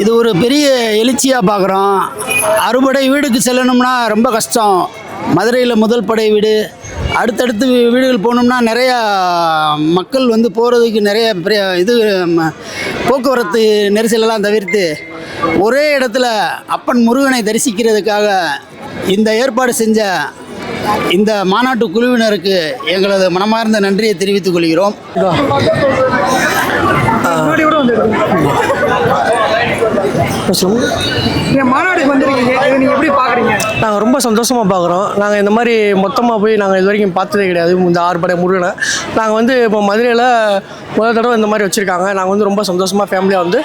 இது ஒரு பெரிய எழுச்சியாக பார்க்குறோம். அறுபடை வீடுக்கு செல்லணும்னா ரொம்ப கஷ்டம். மதுரையில் முதல் படை வீடு. அடுத்தடுத்து வீடுகள் போகணும்னா நிறையா மக்கள் வந்து போகிறதுக்கு நிறைய பெரிய இது ம, போக்குவரத்து நெரிசலெல்லாம் தவிர்த்து ஒரே இடத்துல அப்பன் முருகனை தரிசிக்கிறதுக்காக இந்த ஏற்பாடு செஞ்ச இந்த மாநாட்டு குழுவினருக்கு எங்களது மனமார்ந்த நன்றியை தெரிவித்துக் கொள்கிறோம் முன்னாடி கூட வந்துருக்கீங்க என் மாநாடுக்கு வந்திருக்கீங்க எப்படி பாக்குறீங்க? நாங்கள் ரொம்ப சந்தோஷமாக பார்க்குறோம் நாங்கள் இந்த மாதிரி மொத்தமாக போய் நாங்கள் இது வரைக்கும் பார்த்ததே கிடையாது. இந்த ஆறுபடை முருகனை. நாங்கள் வந்து இப்போ மதுரையில் முதல் தடவை இந்த மாதிரி வச்சுருக்காங்க. நாங்கள் வந்து ரொம்ப சந்தோஷமாக ஃபேமிலியாக வந்து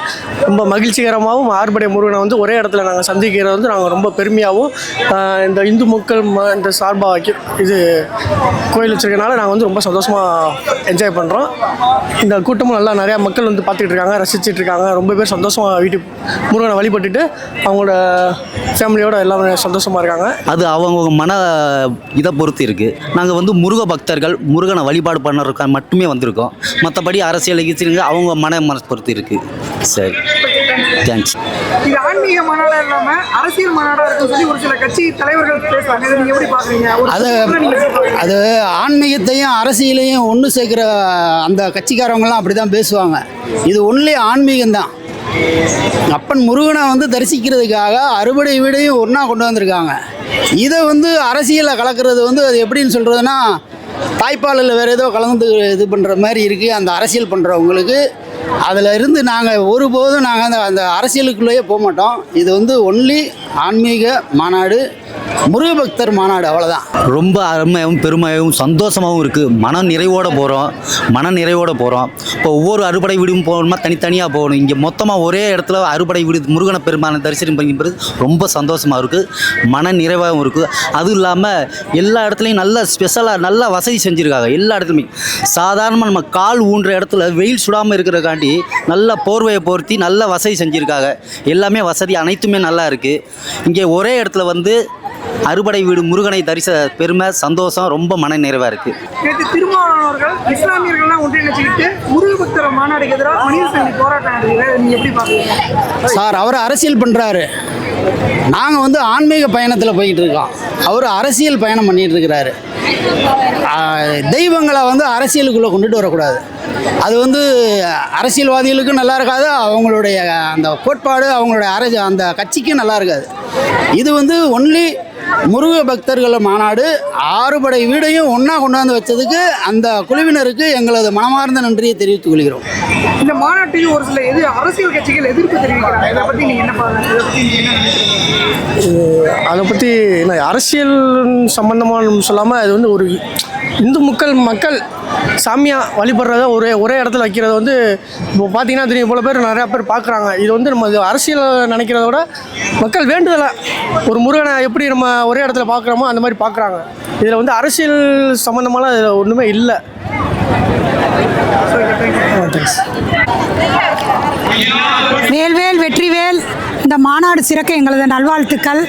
ரொம்ப மகிழ்ச்சிகரமாகவும் ஆறுபடை முருகனை வந்து ஒரே இடத்துல நாங்கள் சந்திக்கிறது வந்து நாங்கள் ரொம்ப பெருமையாகவும் இந்த இந்து மக்கள் இந்த சார்பாக வைக்க இது கோயில் வச்சுருக்கனால நாங்கள் வந்து ரொம்ப சந்தோஷமாக என்ஜாய் பண்ணுறோம் இந்த கூட்டமும் நல்லா நிறையா மக்கள் வந்து பார்த்துக்கிட்டு இருக்காங்க ரசிச்சிட்டு இருக்காங்க. ரொம்ப பேர் சந்தோஷமாக வீட்டுக்கு முருகனை வழிபட்டுட்டு அவங்களோட ஃபேமிலியோட எல்லாமே சந்தோஷமாக இருக்காங்க. அது அவங்கவுங்க மன இதை பொறுத்து இருக்குது நாங்கள் வந்து முருக பக்தர்கள் முருகனை வழிபாடு பண்ணுறதுக்காக மட்டுமே வந்திருக்கோம். மற்றபடி அரசியல் கீச்சிருங்க அவங்க மன மனசு பொறுத்து இருக்குது சரி. தேங்க்ஸ் இது ஆன்மீக மாநாடா இல்லாம அரசியல் மாநாடா இருக்குன்னு சொல்லி ஒரு சில கட்சி தலைவர்கள் பேசுறாங்க இதை நீங்க எப்படி பாக்குறீங்க ஒரு அது ஆன்மீகத்தையும் அரசியலையும் ஒன்று சேர்க்குற அந்த கட்சிக்காரவங்கலாம் அப்படி தான் பேசுவாங்க. இது ஒன்லி ஆன்மீகம்தான். அப்பன் முருகனை வந்து தரிசிக்கிறதுக்காக அறுபடை வீடையும் ஒன்றா கொண்டு வந்திருக்காங்க. இதை வந்து அரசியலில் கலக்கிறது வந்து அது எப்படின்னு சொல்கிறதுனா தாய்ப்பாலில் வேறு ஏதோ கலந்து இது பண்ணுற மாதிரி இருக்குது அந்த அரசியல் பண்ணுறவங்களுக்கு அதில் இருந்து நாங்கள் ஒருபோதும் நாங்கள் அந்த அந்த அரசியலுக்குள்ளேயே போக மாட்டோம். இது வந்து ஒன்லி ஆன்மீக மாநாடு. முருகபக்தர் மாநாடு அவ்வளோதான் ரொம்ப அருமையாகவும் பெருமையாகவும் சந்தோஷமாகவும் இருக்குது மன நிறைவோடு போகிறோம் மன நிறைவோடு போகிறோம் இப்போ ஒவ்வொரு அறுபடை வீடும் போகணுமா? தனித்தனியாக போகணும். இங்கே மொத்தமாக ஒரே இடத்துல அறுபடை வீடு முருகனை பெருமானை தரிசனம் பண்ணுறது ரொம்ப சந்தோஷமாக இருக்குது மன நிறைவாகவும் இருக்குது அதுவும் இல்லாமல் எல்லா இடத்துலையும் நல்ல ஸ்பெஷலாக நல்ல வசதி செஞ்சுருக்காங்க. எல்லா இடத்துலையுமே. சாதாரணமாக நம்ம கால் ஊன்ற இடத்துல வெயில் சுடாமல் இருக்கிறக்காண்டி நல்ல போர்வையை போர்த்தி நல்ல வசதி செஞ்சுருக்காங்க. எல்லாமே வசதி அனைத்துமே நல்லா இருக்குது இங்கே ஒரே இடத்துல வந்து அறுபடை வீடு முருகனை தரிச பெருமை சந்தோஷம் ரொம்ப மன நிறைவாக இருக்குது நேற்று திருமாவளவர்கள் இஸ்லாமியர்கள்லாம் ஒன்றிணைச்சுக்கிட்டு முருக பக்தர் மாநாடுக்கு எதிராக மனித சந்தி போராட்டம் நடத்துறீங்க இதை நீங்க எப்படி பாக்குறீங்க சார் அவர் அரசியல் பண்ணுறாரு நாங்கள் வந்து ஆன்மீக பயணத்தில் போய்கிட்டு இருக்கோம். அவர் அரசியல் பயணம் பண்ணிட்டு இருக்கிறாரு. தெய்வங்களை வந்து அரசியலுக்குள்ளே கொண்டுட்டு வரக்கூடாது. அது வந்து அரசியல்வாதிகளுக்கும் நல்லா இருக்காது அவங்களுடைய அந்த கோட்பாடு அவங்களுடைய அரசு அந்த கட்சிக்கும் நல்லா இருக்காது. இது வந்து ஒன்லி முருக பக்தர்கள் மாநாடு ஆறுபடை வீடையும் ஒன்றா கொண்டாந்து வச்சதுக்கு அந்த குழுவினருக்கு எங்களது மனமார்ந்த நன்றியை தெரிவித்துக் கொள்கிறோம். இந்த மாநாட்டுக்கு ஒரு சில எது அரசியல் கட்சிகள் எதிர்ப்பு தெரிவிக்கிறாங்க. இதை பத்தி நீங்க என்ன அதை பற்றி என்ன அரசியல் சம்மந்தமான சொல்லாமல் அது வந்து ஒரு இந்து மக்கள் மக்கள் சாமியாக வழிபடுறத ஒரே ஒரே இடத்துல வைக்கிறது வந்து இப்போ பார்த்தீங்கன்னா தெரியும் இவ்வளோ பேர் நிறையா பேர் பார்க்குறாங்க. இது வந்து நம்ம அரசியல் நினைக்கிறத விட மக்கள் வேண்டுதலை. ஒரு முருகனை எப்படி நம்ம ஒரே இடத்துல பார்க்குறோமோ அந்த மாதிரி பார்க்குறாங்க. இதில் வந்து அரசியல் சம்மந்தமான இதில் ஒன்றுமே இல்லை. தேங்க்ஸ் வேல்வேல் வெற்றிவேல். இந்த மாநாடு சிறக்க எங்களது நல்வாழ்த்துக்கள்.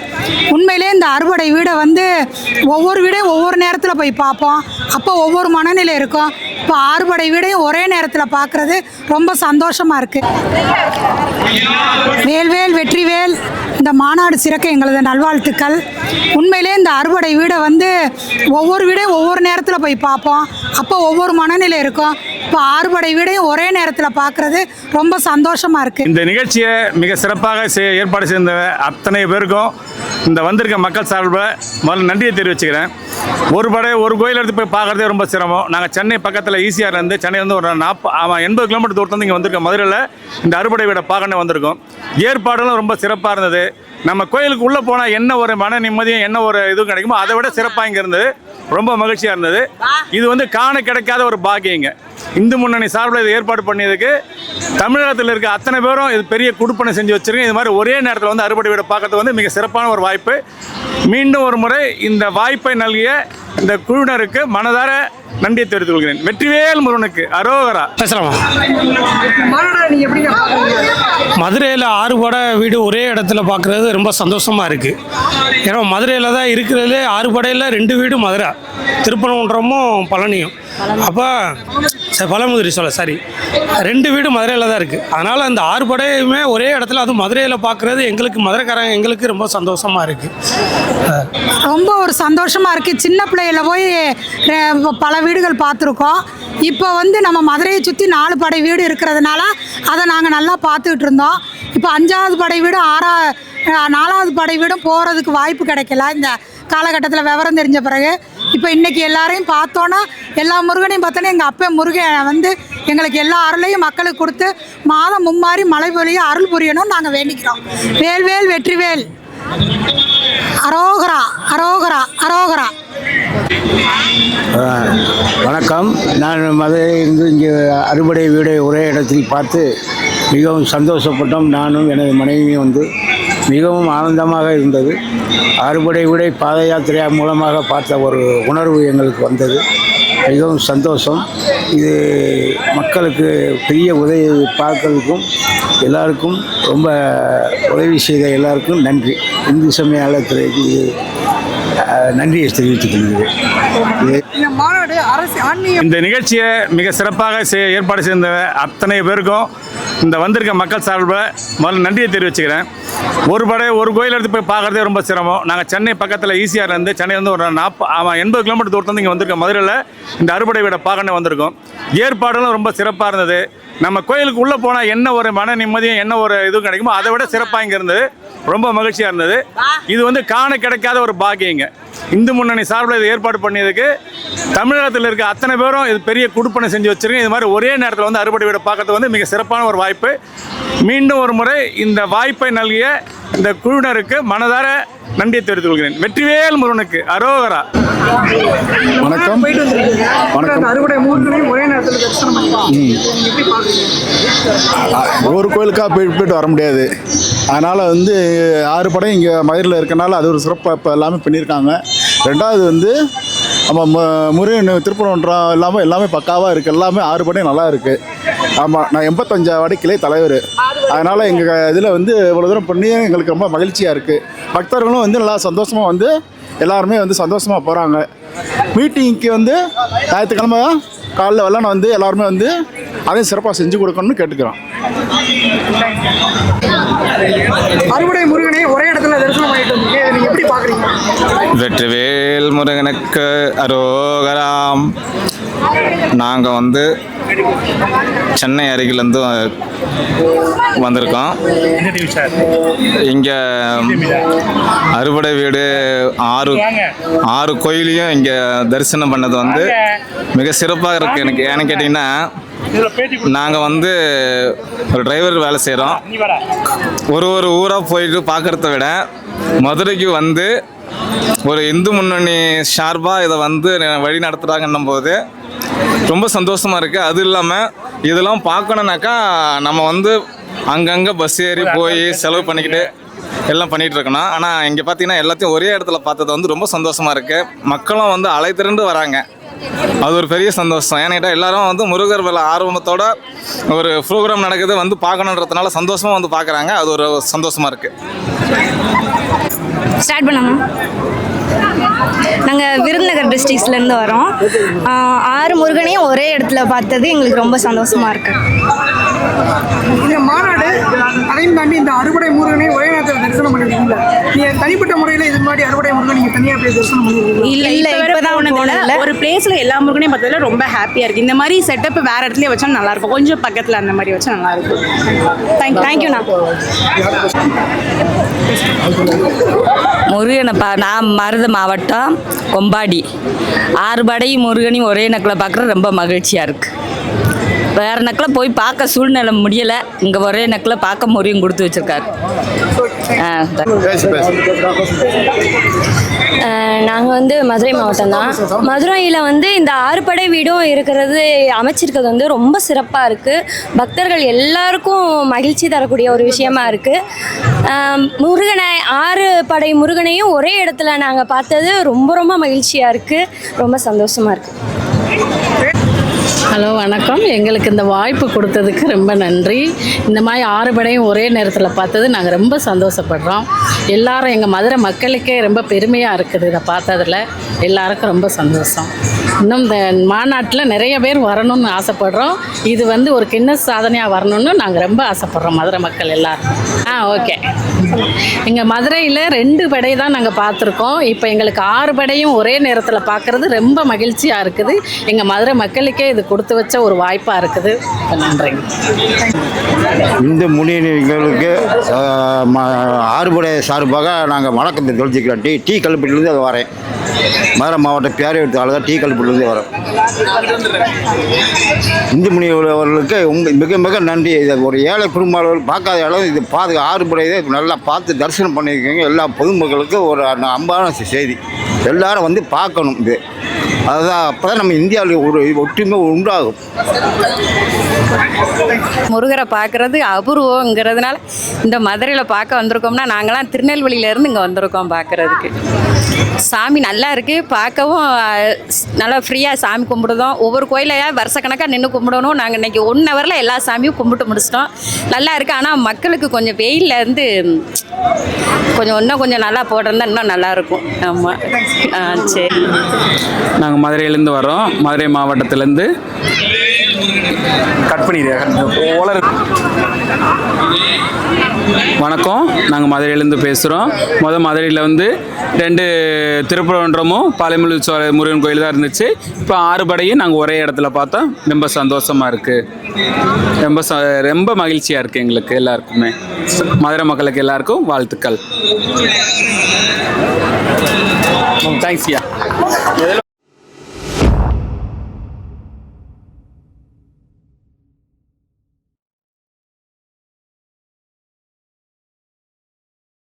உண்மையிலே இந்த அறுவடை வீடை வந்து ஒவ்வொரு வீடையும் ஒவ்வொரு நேரத்தில் போய் பார்ப்போம். அப்போ ஒவ்வொரு மனநிலை இருக்கும். இப்போ அறுவடை வீடையும் ஒரே நேரத்தில் பார்க்குறது ரொம்ப சந்தோஷமாக இருக்குது வேல்வேல் வெற்றிவேல் இந்த மாநாடு சிறக்க எங்களது நல்வாழ்த்துக்கள். உண்மையிலே இந்த அறுவடை வீடை வந்து ஒவ்வொரு வீடையும் ஒவ்வொரு நேரத்தில் போய் பார்ப்போம். அப்போ ஒவ்வொரு மனநிலை இருக்கும். இப்போ அறுவடை வீடையும் ஒரே நேரத்தில் பார்க்குறது ரொம்ப சந்தோஷமாக இருக்குது இந்த நிகழ்ச்சியை மிக சிறப்பாக ஏற்பாடு செய்த அத்தனை பேருக்கும் இந்த வந்திருக்க மக்கள் சார்பில் முதல்ல நன்றியை தெரிவிச்சுக்கிறேன். ஒரு படை ஒரு கோயில் எடுத்து போய் பார்க்குறதே ரொம்ப சிரமம். நாங்கள் சென்னை பக்கத்தில் ஈசிஆர் இருந்து சென்னையிலேருந்து ஒரு நாற்ப ஆமாம் எண்பது கிலோமீட்டர் தூரத்துலேருந்து இங்கே வந்திருக்கோம். மதுரையில் இந்த அறுபடை வீடை பார்க்கணும் வந்திருக்கோம். ஏற்பாடுகளும் ரொம்ப சிறப்பாக இருந்தது. நம்ம கோயிலுக்கு உள்ளே போனால் என்ன ஒரு மன நிம்மதியும் என்ன ஒரு இதுவும் கிடைக்குமோ அதை விட சிறப்பாக இங்கே இருந்தது. ரொம்ப மகிழ்ச்சியாக இருந்தது. இது வந்து காண கிடைக்காத ஒரு பாக்கியங்க. இந்து முன்னணி சார்பில் இதை ஏற்பாடு பண்ணியதுக்கு தமிழகத்தில் இருக்க அத்தனை பேரும் இது பெரிய குடுப்பனை செஞ்சு வச்சிருக்கேன் இது மாதிரி ஒரே நேரத்தில் வந்து அறுபடை வீடை பார்க்கறது வந்து மிக சிறப்பான ஒரு வாய்ப்பு. மீண்டும் ஒரு முறை இந்த வாய்ப்பை நல்கிய இந்த குழுவினருக்கு மனதார நன்றியை தெரிவித்துக் கொள்கிறேன். வெற்றிவேல் முருகனுக்கு அரோகரா. பேசலாமா? மதுரையில் ஆறுபடை வீடு ஒரே இடத்துல பார்க்குறது ரொம்ப சந்தோஷமாக இருக்குது ஏன்னா மதுரையில் தான் இருக்கிறதுலே ஆறுபடையில் ரெண்டு வீடு மதுரை. திருப்பரங்குன்றமும் பழனியும். அப்போ பழமுதிரி சோலை சாரி ரெண்டு வீடு மதுரையில் தான் இருக்குது அதனால் அந்த ஆறு படையுமே ஒரே இடத்துல அதுவும் மதுரையில் பார்க்குறது எங்களுக்கு மதுரைக்காரங்க எங்களுக்கு ரொம்ப சந்தோஷமாக இருக்குது ரொம்ப ஒரு சந்தோஷமாக இருக்குது சின்ன பிள்ளையில் போய் பல வீடுகள் பார்த்துருக்கோம். இப்போ வந்து நம்ம மதுரையை சுற்றி நாலு படை வீடு இருக்கிறதுனால அதை நாங்கள் நல்லா பார்த்துக்கிட்டு இருந்தோம். இப்போ அஞ்சாவது படை வீடு ஆறா நாலாவது படை வீடும் போகிறதுக்கு வாய்ப்பு கிடைக்கல. இந்த காலகட்டத்தில் விவரம் தெரிஞ்ச பிறகு. இப்போ இன்றைக்கி எல்லாரையும் பார்த்தோன்னா எல்லா முருகனையும் பார்த்தோன்னா எங்கள் அப்பா முருகன் வந்து எங்களுக்கு எல்லா அருளையும் மக்களுக்கு கொடுத்து மாதம் மும்மாறி மழை பொழிய அருள் புரியணும்னு நாங்கள் வேண்டிக்கிறோம். வேல்வேல் வெற்றிவேல் அரோகரா அரோகரா அரோகரா. வணக்கம். நான் மதுரையிலிருந்து இங்கே அறுபடை வீடை ஒரே இடத்தில் பார்த்து மிகவும் சந்தோஷப்பட்டோம். நானும் எனது மனைவியும் வந்து மிகவும் ஆனந்தமாக இருந்தது. அறுபடை வீடை பாத யாத்திரை மூலமாக பார்த்த ஒரு உணர்வு எங்களுக்கு வந்தது. மிகவும் சந்தோஷம். இது மக்களுக்கு பெரிய உதவி பார்க்கறதுக்கும் எல்லாருக்கும் ரொம்ப உதவி செய்த எல்லாருக்கும் நன்றி. இந்து சமய நன்றியை தெரிவித்துக் கொள்கிறேன் இந்த மாநாடு அரசு ஆன்மீக இந்த நிகழ்ச்சியை மிக சிறப்பாக ஏற்பாடு செய்த அத்தனை பேருக்கும் இந்த வந்திருக்க மக்கள் சார்பில் முதல்ல நன்றியை தெரிவிச்சுக்கிறேன். ஒரு படை ஒரு கோயில் எடுத்து போய் பார்க்குறதே ரொம்ப சிரமம். நாங்கள் சென்னை பக்கத்தில் ஈசிஆர்லேருந்து சென்னையிலேருந்து ஒரு நாற்ப ஆமாம் எண்பது கிலோமீட்டர் தூரத்துலேருந்து இங்கே வந்திருக்கோம். மதுரையில் இந்த அறுபடை வீடை பார்க்கணும் வந்திருக்கோம். ஏற்பாடுலாம் ரொம்ப சிறப்பாக இருந்தது. நம்ம கோயிலுக்கு உள்ளே போனால் என்ன ஒரு மன நிம்மதியும் என்ன ஒரு இதுவும் கிடைக்குமோ அதை விட சிறப்பாக இங்கே இருந்தது. ரொம்ப மகிழ்ச்சியாக இருந்தது. இது வந்து காண கிடைக்காத ஒரு பாக்கியங்க இந்து முன்னணி சார்பில் இது ஏற்பாடு பண்ணியதுக்கு தமிழகத்தில் இருக்க அத்தனை பேரும் இது பெரிய குடுப்பனை செஞ்சு வச்சுருக்கேன் இது மாதிரி ஒரே நேரத்தில் வந்து அறுபடை வீடை பார்க்கறது வந்து மிக சிறப்பான ஒரு வாய்ப்பு. மீண்டும் ஒரு முறை இந்த வாய்ப்பை நல்கிய இந்த குழுவினருக்கு மனதார நன்றியை தெரிவித்துக் கொள்கிறேன். வெற்றிவேல் முருகனுக்கு அரோகரா. வணக்கம். போயிட்டு வணக்கம். ஒரு கோயிலுக்காக போய் போயிட்டு வர முடியாது. அதனால் வந்து ஆறு படம் இங்கே மதுரையில் இருக்கனால அது ஒரு சிறப்பாக இப்போ எல்லாமே பண்ணியிருக்காங்க. ரெண்டாவது வந்து நம்ம மு- முருகன் திருப்பரங்குன்றம் இல்லாமல் எல்லாமே பக்காவாக இருக்குது எல்லாமே ஆறு படம் நல்லா இருக்குது ஆமாம் நான் எண்பத்தஞ்சாவது கிளை தலைவர். அதனால் எங்கள் இதில் வந்து இவ்வளோ தூரம் பண்ணி எங்களுக்கு ரொம்ப மகிழ்ச்சியாக இருக்குது பக்தர்களும் வந்து நல்லா சந்தோஷமாக வந்து எல்லாருமே வந்து சந்தோஷமாக போகிறாங்க மீட்டிங்க்கு வந்து ஞாயிற்றுக்கிழமை காலைல வெள்ளன வந்து எல்லாருமே வந்து அதையும் சிறப்பாக செஞ்சு கொடுக்கணும்னு கேட்டுக்கிறோம். அறுவடை முருகனை ஒரே இடத்துல தரிசனம் நீங்க எப்படி பாக்குறீங்க வெற்றிவேல் முருகனுக்கு அரோகராம். நாங்கள் வந்து சென்னை அருகிலேருந்து வந்திருக்கோம். இங்கே அறுவடை வீடு ஆறு ஆறு கோயிலையும் இங்கே தரிசனம் பண்ணது வந்து மிக சிறப்பாக இருக்குது எனக்கு ஏன்னு கேட்டிங்கன்னா நாங்கள் வந்து ஒரு டிரைவர் வேலை செய்கிறோம் ஒரு ஒரு ஊராக போயிட்டு பார்க்குறத விட மதுரைக்கு வந்து ஒரு இந்து முன்னணி ஷார்பாக இதை வந்து வழி நடத்துகிறாங்கன்னும் போது ரொம்ப சந்தோஷமாக இருக்குது அது இல்லாமல் இதெல்லாம் பார்க்கணுன்னாக்கா நம்ம வந்து அங்கங்கே பஸ் ஏறி போய் செலவு பண்ணிக்கிட்டு எல்லாம் பண்ணிகிட்டு இருக்கணும். ஆனால் இங்கே பார்த்தீங்கன்னா எல்லாத்தையும் ஒரே இடத்துல பார்த்தது வந்து ரொம்ப சந்தோஷமாக இருக்குது மக்களும் வந்து அலை வராங்க. அது ஒரு பெரிய சந்தோஷம். ஏன்னு எல்லாரும் வந்து முருகர் வேலை ஆர்வத்தோட ஒரு ப்ரோக்ராம் நடக்குது வந்து பார்க்கணுன்றதுனால சந்தோஷமாக வந்து பார்க்குறாங்க. அது ஒரு சந்தோஷமாக இருக்குது ஸ்டார்ட் பண்ணாமா நாங்கள் விருதுநகர் டிஸ்ட்ரிக்ஸ்லேருந்து வரோம். ஆறு முருகனையும் ஒரே இடத்துல பார்த்தது எங்களுக்கு ரொம்ப சந்தோஷமாக இருக்குது இந்த மாநாடு அதையும் தாண்டி இந்த அறுவடை முருகனை ஒரே நேரத்தில் தரிசனம் பண்ணிருக்கீங்களா? நீங்க தனிப்பட்ட முறையில் இது மாதிரி அறுவடை முருகன் நீங்க தனியா போய் தரிசனம் பண்ணிருக்கீங்களா? இல்ல, இல்ல இப்ப இப்ப வரை தான் போனதில்ல. போனதில்ல ஒரு பிளேஸ்ல எல்லா முருகனையும் பார்த்ததுல ரொம்ப ஹாப்பியா இருக்கு. இந்த மாதிரி செட்டப் வேற இடத்துலயே வச்சா நல்லா இருக்கும். கொஞ்சம் பக்கத்துல அந்த மாதிரி வச்சா நல்லா இருக்கும். தேங்க்யூ தேங்க்யூண்ணா முருகனை பா நான் மருத மாவட்டம். கொம்பாடி. ஆறுபடை முருகனையும் ஒரே நக்கில் பார்க்குற ரொம்ப மகிழ்ச்சியாக இருக்குது வேறு நக்கில் போய் பார்க்க சூழ்நிலை முடியலை. இங்கே ஒரே நக்கில் பார்க்க முருகன் கொடுத்து வச்சுருக்காரு. ஆ நாங்கள் வந்து மதுரை மாவட்டம் தான். மதுரையில் வந்து இந்த ஆறுபடை வீடும் இருக்கிறது அமைச்சிருக்கிறது வந்து ரொம்ப சிறப்பாக இருக்குது பக்தர்கள் எல்லாருக்கும் மகிழ்ச்சி தரக்கூடிய ஒரு விஷயமா இருக்குது முருகனை ஆறு படை முருகனையும் ஒரே இடத்துல நாங்கள் பார்த்தது ரொம்ப ரொம்ப மகிழ்ச்சியாக இருக்குது ரொம்ப சந்தோஷமாக இருக்குது ஹலோ வணக்கம். எங்களுக்கு இந்த வாய்ப்பு கொடுத்ததுக்கு ரொம்ப நன்றி. இந்த மாதிரி ஆறு படையும் ஒரே நேரத்தில் பார்த்தது நாங்கள் ரொம்ப சந்தோஷப்படுறோம். எல்லாரும் எங்கள் மதுரை மக்களுக்கே ரொம்ப பெருமையாக இருக்குது இதை பார்த்ததுல. எல்லாருக்கும் ரொம்ப சந்தோஷம். இன்னும் இந்த மாநாட்டில் நிறைய பேர் வரணும்னு ஆசைப்படுறோம். இது வந்து ஒரு கின்னஸ் சாதனையாக வரணும்னு நாங்கள் ரொம்ப ஆசைப்படுறோம் மதுரை மக்கள் எல்லோரும் ஆ ஓகே. எங்கள் மதுரையில் ரெண்டு படை தான் நாங்கள் பார்த்துருக்கோம். இப்போ எங்களுக்கு ஆறு படையும் ஒரே நேரத்தில் பார்க்குறது ரொம்ப மகிழ்ச்சியாக இருக்குது. எங்கள் மதுரை மக்களுக்கே இது கொடு கொடுத்து வச்ச ஒரு வாய்ப்பாக இருக்குது. நன்றிங்க இந்து முனிகளுக்கு ஆறுபடை சார்பாக நாங்கள் வணக்கத்தை தெரிஞ்சுக்கிறோம் டீ டீ கல்பட்டிலேருந்து அது வரேன். மதுரை மாவட்ட பேரையெடுத்தால் டீ கல்பட்டிலேருந்து வரோம் இந்து முனியவர்களுக்கு மிக மிக நன்றி. இதை ஒரு ஏழை குடும்பங்கள் பார்க்காத இடம் இது பாது ஆறுபடை இதை நல்லா பார்த்து தரிசனம் பண்ணியிருக்கீங்க. எல்லா பொதுமக்களுக்கும் ஒரு அன்பான செய்தி. எல்லாரும் வந்து பார்க்கணும் இது. அதுதான் அப்போ தான் நம்ம இந்தியாவில் ஒரு ஒற்றுமை உண்டாகும். முருகரை பார்க்குறது அபூர்வங்கிறதுனால இந்த மதுரையில் பார்க்க வந்திருக்கோம்னா நாங்களாம் திருநெல்வேலியிலேருந்து இங்கே வந்திருக்கோம் பார்க்குறதுக்கு. சாமி நல்லா இருக்குது பார்க்கவும் நல்லா ஃப்ரீயாக சாமி கும்பிடுதோம். ஒவ்வொரு கோயிலையா வருஷக்கணக்காக நின்று கும்பிடணும். நாங்கள் இன்றைக்கி ஒன் ஹவரில் எல்லா சாமியும் கும்பிட்டு முடிச்சிட்டோம். நல்லா இருக்குது ஆனால் மக்களுக்கு கொஞ்சம் வெயில்ல இருந்து கொஞ்சம் இன்னும் கொஞ்சம் நல்லா போடுறதா இன்னும் நல்லாயிருக்கும் ஆமாம் ஆ சரி. நாங்கள் மதுரையிலேருந்து வரோம் மதுரை மாவட்டத்திலேருந்து கட் பண்ணிடு ஓலர் வணக்கம். நாங்கள் மதுரையிலேருந்து பேசுகிறோம் முதல் மதுரையில் வந்து ரெண்டு திருப்பரன்றமும் பாலைமலை சோழ முருகன் கோயில் தான் இருந்துச்சு. இப்போ ஆறு படையும் நாங்கள் ஒரே இடத்துல பார்த்தோம். ரொம்ப சந்தோஷமாக இருக்குது ரொம்ப ச ரொம்ப மகிழ்ச்சியாக இருக்குது எங்களுக்கு எல்லாருக்குமே. மதுரை மக்களுக்கு எல்லாருக்கும் வாழ்த்துக்கள். தேங்க்ஸ்யா